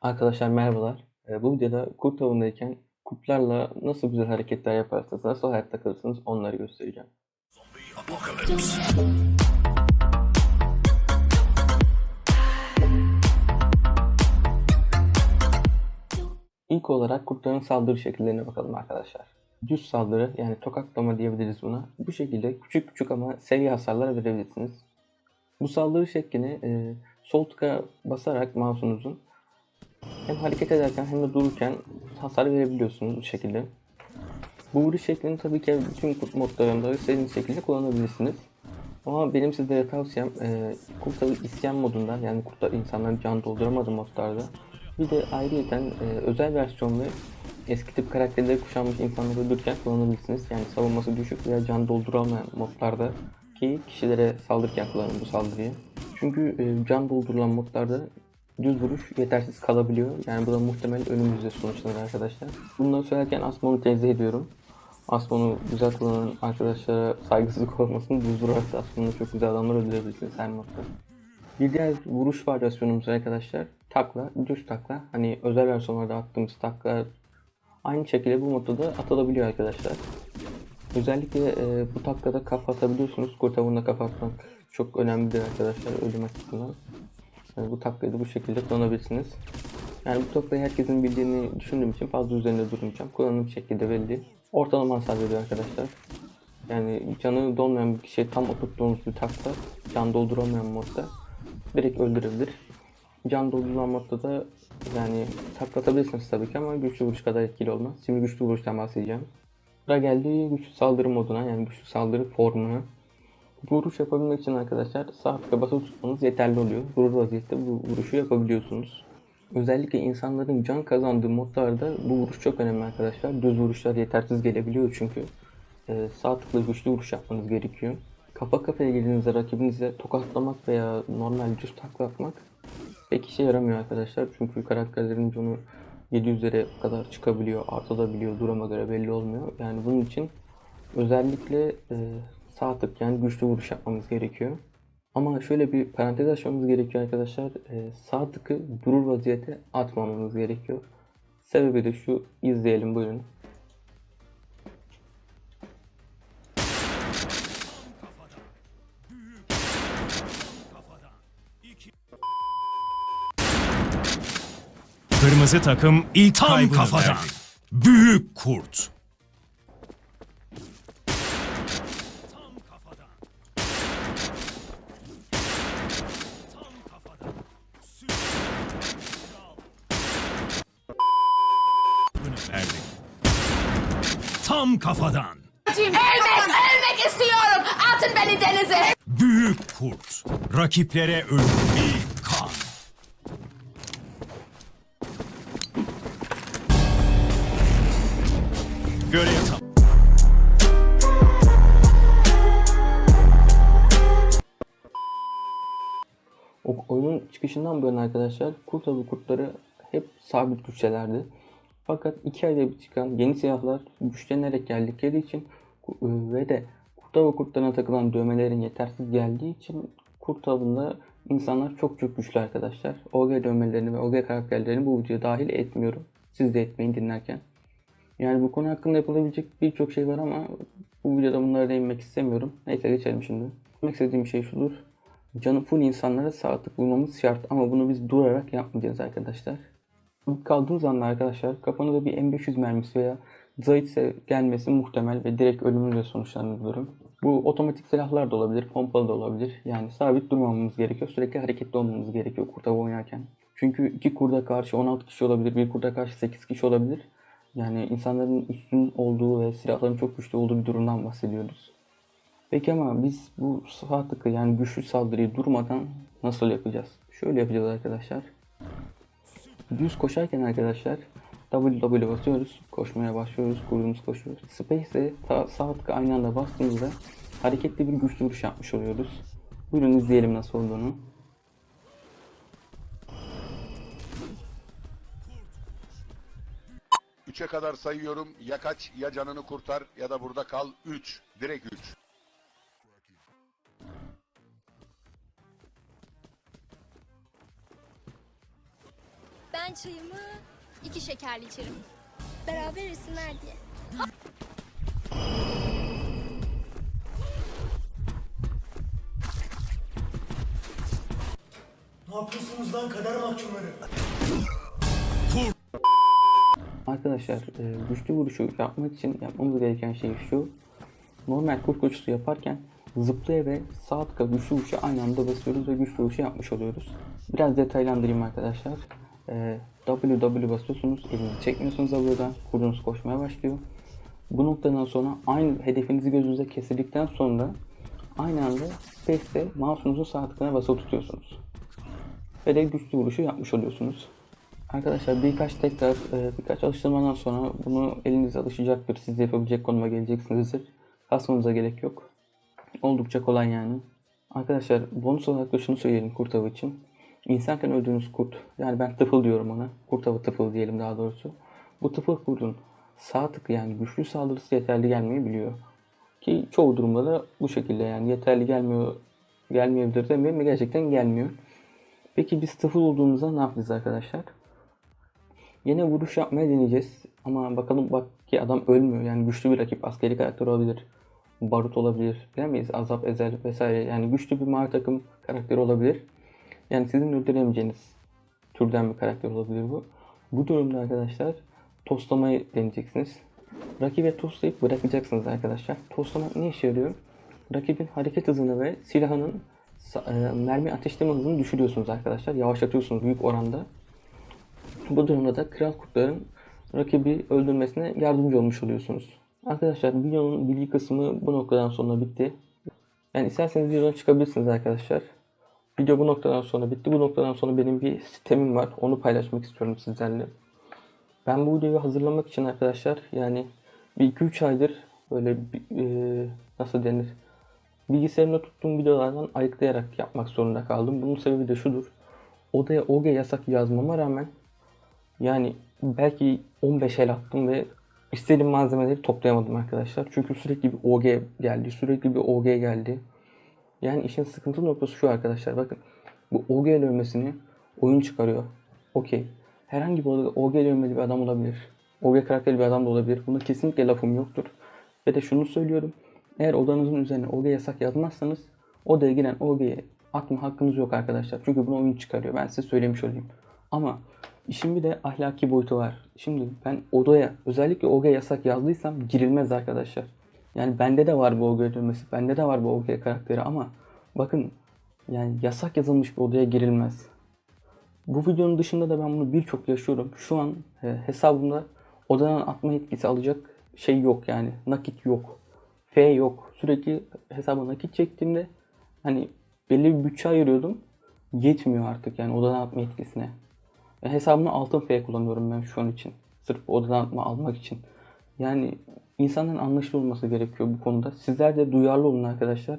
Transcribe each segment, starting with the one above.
Arkadaşlar merhabalar. Ee, Bu videoda kurt avındayken kurtlarla nasıl güzel hareketler yaparsınız, nasıl hayatta kalırsınız onları göstereceğim. İlk olarak kurtların saldırı şekillerine bakalım arkadaşlar. Düz saldırı yani tokatlama diyebiliriz buna. Bu şekilde küçük küçük ama seri hasarlar verebilirsiniz. Bu saldırı şeklini e, sol tıka basarak mouse'unuzun hem hareket ederken hem de dururken hasar verebiliyorsunuz bu şekilde. Bu vuruş şeklini tabii ki bütün modlarında istediğiniz şekilde kullanabilirsiniz. Ama benim sizlere tavsiyem e, kurt avı isyan modundan yani kurtlar insanların can dolduramadığı modlarda bir de ayrıyeten e, özel versiyon ve eski tip karakterleri kuşanmış insanları öldürürken kullanabilirsiniz. Yani savunması düşük veya can dolduramayan modlarda ki kişilere saldırırken kullanın bu saldırıyı. Çünkü e, can doldurulan modlarda düz vuruş yetersiz kalabiliyor. Yani bu da muhtemel önümüzde sonuçlanır arkadaşlar. Bunları söylerken Asmon'u tenzih ediyorum. Asmon'u güzel kullanan arkadaşlara saygısızlık olmasın. Düz vurarak Asmon'u çok güzel adamlar öldürebilirsiniz her modda. Bir diğer vuruş varyasyonumuz arkadaşlar takla, düz takla. Hani özel versiyonlarda attığımız takla aynı şekilde bu modda da atılabiliyor arkadaşlar. Özellikle e, bu taklada kafa atabiliyorsunuz. Kurt avında kafa atmak çok önemlidir arkadaşlar ölüm açısından. Yani bu taklayı da bu şekilde kullanabilirsiniz. Yani bu taklayı herkesin bildiğini düşündüğüm için fazla üzerinde durmayacağım. Kullanım şekilde belli. Ortalama hasar veriyor arkadaşlar. Yani canı dolmayan bir kişiye tam oturttuğunuz bir takla can dolduramayan modda direkt öldürebilir. Can doldurulan modda da yani taklatabilirsiniz tabii ki ama güçlü vuruş kadar etkili olmaz. Şimdi güçlü vuruştan bahsedeceğim. Sıra geldi güçlü saldırı moduna yani güçlü saldırı formuna. Vuruş yapabilmek için arkadaşlar sağ tıka basılı tutmanız yeterli oluyor. Vurur vaziyette bu vuruşu yapabiliyorsunuz. Özellikle insanların can kazandığı modlarda bu vuruş çok önemli arkadaşlar. Düz vuruşlar yetersiz gelebiliyor çünkü. Ee, sağ tıkla güçlü vuruş yapmanız gerekiyor. Kafa kafaya girdiğinizde rakibinize tokatlamak veya normal düz takla atmak pek işe yaramıyor arkadaşlar. Çünkü karakterlerin canı 700'lere kadar çıkabiliyor, artabiliyor, duruma göre belli olmuyor. Yani bunun için özellikle e, sağ tık yani güçlü vuruş yapmamız gerekiyor. Ama şöyle bir parantez açmamız gerekiyor arkadaşlar. E, sağ tıkı durur vaziyete atmamamız gerekiyor. Sebebi de şu izleyelim buyurun. Kırmızı takım ilk Tam kaybını kafadan. verdi. Büyük kurt. Verdi. Tam kafadan. Ölmek, ölmek istiyorum. Atın beni denize. Büyük kurt. Rakiplere ölüm bir kan. Görev tam. O, oyunun çıkışından bu yana arkadaşlar kurt avı kurtları hep sabit güçtelerdi. Fakat iki ayda bir çıkan yeni silahlar güçlenerek geldikleri için ku- ve de kurt avı kurtlarına takılan dövmelerin yetersiz geldiği için kurt avında insanlar çok çok güçlü arkadaşlar. OG dövmelerini ve OG karakterlerini bu videoya dahil etmiyorum. Siz de etmeyin dinlerken. Yani bu konu hakkında yapılabilecek birçok şey var ama bu videoda bunlara değinmek istemiyorum. Neyse geçelim şimdi. Demek istediğim şey şudur. Canı full insanlara sağ tık vurmamız şart ama bunu biz durarak yapmayacağız arkadaşlar. İlk kaldığınız anda arkadaşlar kafanıza bir M500 mermisi veya Zaytse gelmesi muhtemel ve direkt ölümünüzle sonuçlanır bu durum. Bu otomatik silahlar da olabilir, pompalı da olabilir. Yani sabit durmamamız gerekiyor. Sürekli hareketli olmamız gerekiyor kurta oynarken. Çünkü iki kurda karşı 16 kişi olabilir, bir kurda karşı 8 kişi olabilir. Yani insanların üstün olduğu ve silahların çok güçlü olduğu bir durumdan bahsediyoruz. Peki ama biz bu sağ tıkı yani güçlü saldırıyı durmadan nasıl yapacağız? Şöyle yapacağız arkadaşlar. Düz koşarken arkadaşlar WW basıyoruz. Koşmaya başlıyoruz. Kurduğumuz koşuyoruz. Space'e sağ tıkı aynı anda bastığımızda hareketli bir güçlü vuruş yapmış oluyoruz. Buyurun izleyelim nasıl olduğunu. Üçe kadar sayıyorum. Ya kaç ya canını kurtar ya da burada kal. Üç. Direkt üç. Ben çayımı iki şekerli içerim. Beraber yesinler diye. Ne yapıyorsunuz lan kader mahkumları? Arkadaşlar e, güçlü vuruşu yapmak için yapmamız gereken şey şu. Normal kurt koşusu yaparken zıplaya ve sağ tıka güçlü vuruşu aynı anda basıyoruz ve güçlü vuruşu yapmış oluyoruz. Biraz detaylandırayım arkadaşlar. E, WW basıyorsunuz, elinizi çekmiyorsunuz W'dan, kurdunuz koşmaya başlıyor. Bu noktadan sonra aynı hedefinizi gözünüze kesildikten sonra aynı anda Space'de mouse'unuzun sağ tıkına basılı tutuyorsunuz. Ve de güçlü vuruşu yapmış oluyorsunuz. Arkadaşlar birkaç tekrar e, birkaç alıştırmadan sonra bunu eliniz alışacaktır. Siz yapabilecek konuma geleceksinizdir. Kasmanıza gerek yok. Oldukça kolay yani. Arkadaşlar bonus olarak da şunu söyleyelim kurt avı için. İnsanken öldüğünüz kurt, yani ben tıfıl diyorum ona. Kurt avı tıfıl diyelim daha doğrusu. Bu tıfıl kurdun sağ tık yani güçlü saldırısı yeterli gelmeyebiliyor. Ki çoğu durumda da bu şekilde yani yeterli gelmiyor gelmeyebilir demeyelim mi gerçekten gelmiyor. Peki biz tıfıl olduğumuzda ne yapacağız arkadaşlar? Yine vuruş yapmaya deneyeceğiz. Ama bakalım bak ki adam ölmüyor. Yani güçlü bir rakip. Askeri karakter olabilir. Barut olabilir. Bilemeyiz. Azap, Ezel vesaire. Yani güçlü bir mavi takım karakteri olabilir. Yani sizin öldüremeyeceğiniz türden bir karakter olabilir bu. Bu durumda arkadaşlar toslamayı deneyeceksiniz. Rakibe toslayıp bırakacaksınız arkadaşlar. Toslamak ne işe yarıyor? Rakibin hareket hızını ve silahının e, mermi ateşleme hızını düşürüyorsunuz arkadaşlar. Yavaşlatıyorsunuz büyük oranda. Bu durumda da kral kurtların rakibi öldürmesine yardımcı olmuş oluyorsunuz. Arkadaşlar videonun bilgi kısmı bu noktadan sonra bitti. Yani isterseniz videodan çıkabilirsiniz arkadaşlar. Video bu noktadan sonra bitti. Bu noktadan sonra benim bir sistemim var. Onu paylaşmak istiyorum sizlerle. Ben bu videoyu hazırlamak için arkadaşlar yani bir 2-3 aydır böyle e, nasıl denir bilgisayarımda tuttuğum videolardan ayıklayarak yapmak zorunda kaldım. Bunun sebebi de şudur. Odaya OG yasak yazmama rağmen yani belki 15 el attım ve istediğim malzemeleri toplayamadım arkadaşlar. Çünkü sürekli bir OG geldi, sürekli bir OG geldi. Yani işin sıkıntı noktası şu arkadaşlar bakın. Bu OG dövmesini oyun çıkarıyor. Okey. Herhangi bir OG dövmeli bir adam olabilir. OG karakteri bir adam da olabilir. Buna kesinlikle lafım yoktur. Ve de şunu söylüyorum. Eğer odanızın üzerine OG yasak yazmazsanız odaya giren OG'ye atma hakkınız yok arkadaşlar. Çünkü bunu oyun çıkarıyor. Ben size söylemiş olayım. Ama işin bir de ahlaki boyutu var. Şimdi ben odaya özellikle OG yasak yazdıysam girilmez arkadaşlar. Yani bende de var bu OG dönmesi. Bende de var bu OG karakteri ama bakın yani yasak yazılmış bir odaya girilmez. Bu videonun dışında da ben bunu birçok yaşıyorum. Şu an e, hesabımda odadan atma etkisi alacak şey yok yani. Nakit yok. F yok. Sürekli hesaba nakit çektiğimde hani belli bir bütçe ayırıyordum. Yetmiyor artık yani odadan atma etkisine. Ve hesabımda altın F kullanıyorum ben şu an için. Sırf odadan atma almak için. Yani insanların anlaşılı olması gerekiyor bu konuda. Sizler de duyarlı olun arkadaşlar.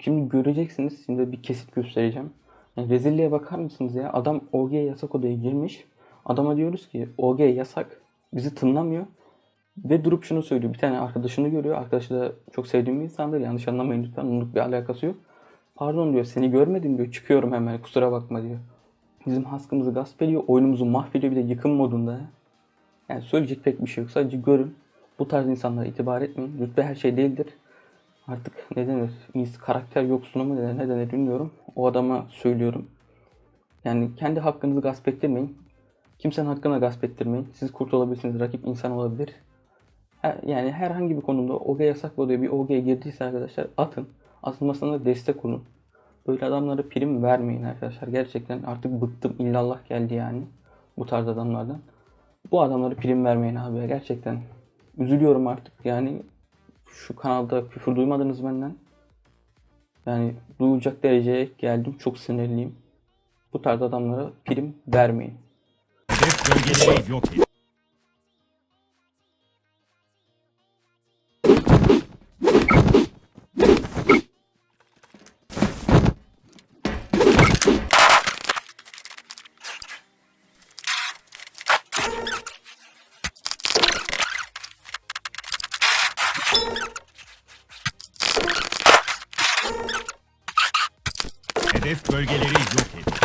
Şimdi göreceksiniz. Şimdi bir kesit göstereceğim. Yani rezilliğe bakar mısınız ya? Adam OG yasak odaya girmiş. Adama diyoruz ki OG yasak. Bizi tınlamıyor. Ve durup şunu söylüyor. Bir tane arkadaşını görüyor. Arkadaşı da çok sevdiğim bir insandır. Yanlış anlamayın lütfen. Onluk bir alakası yok. Pardon diyor. Seni görmedim diyor. Çıkıyorum hemen. Kusura bakma diyor. Bizim haskımızı gasp ediyor. Oyunumuzu mahvediyor. Bir de yıkım modunda. ya. Yani söyleyecek pek bir şey yok. Sadece görün. Bu tarz insanlara itibar etmeyin. Rütbe her şey değildir. Artık ne denir? İyisi karakter yoksunu mu denir? Ne denir bilmiyorum. O adama söylüyorum. Yani kendi hakkınızı gasp ettirmeyin. Kimsenin hakkını gasp ettirmeyin. Siz kurt olabilirsiniz. Rakip insan olabilir. Yani herhangi bir konumda OG yasak oluyor. Bir OG girdiyse arkadaşlar atın. Atılmasına da destek olun. Böyle adamlara prim vermeyin arkadaşlar. Gerçekten artık bıktım. illallah geldi yani. Bu tarz adamlardan. Bu adamlara prim vermeyin abi. Gerçekten. Üzülüyorum artık. Yani şu kanalda küfür duymadınız benden. Yani duyacak dereceye geldim. Çok sinirliyim. Bu tarz adamlara prim vermeyin. Hedef bölgeleri yok et. Hedef bölgeleri yok et.